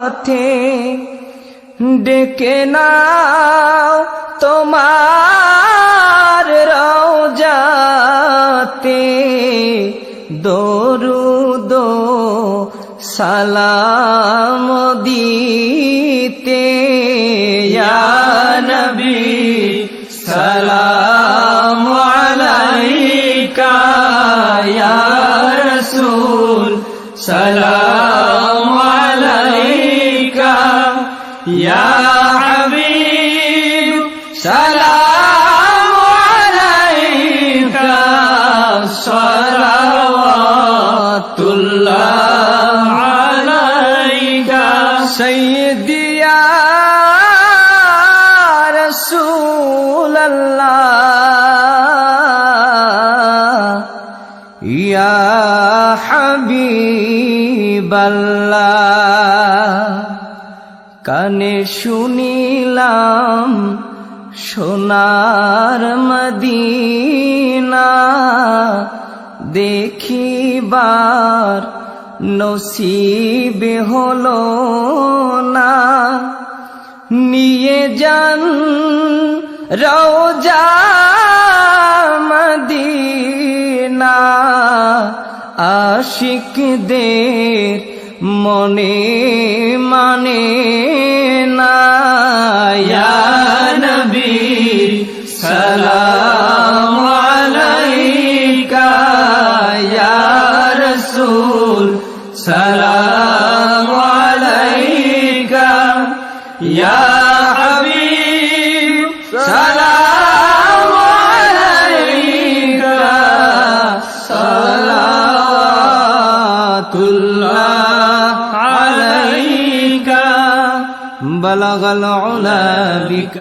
পথে ডেকে নাও তোমার রওজাতে। দরুদ সালাম দিতে। নবী সালাম আলাইকা ইয়া রাসূল সালাম ইয়া হাবিব সালাম আলাইকা সালাওয়াতুল্লাহ আলাইকা সাইয়্যিদি ইয়া রাসূলাল্লাহ ইয়া হাবিবাল্লাহ কানে শুনিলাম সোনার মদিনা। দেখিবার নসিব হলো না। নিয়ে যান রওজা মদিনা। আশিকদের মনে মানে رسول سلام عليك يا حبيب سلام عليك صلاة الله عليك بلغ العلا بك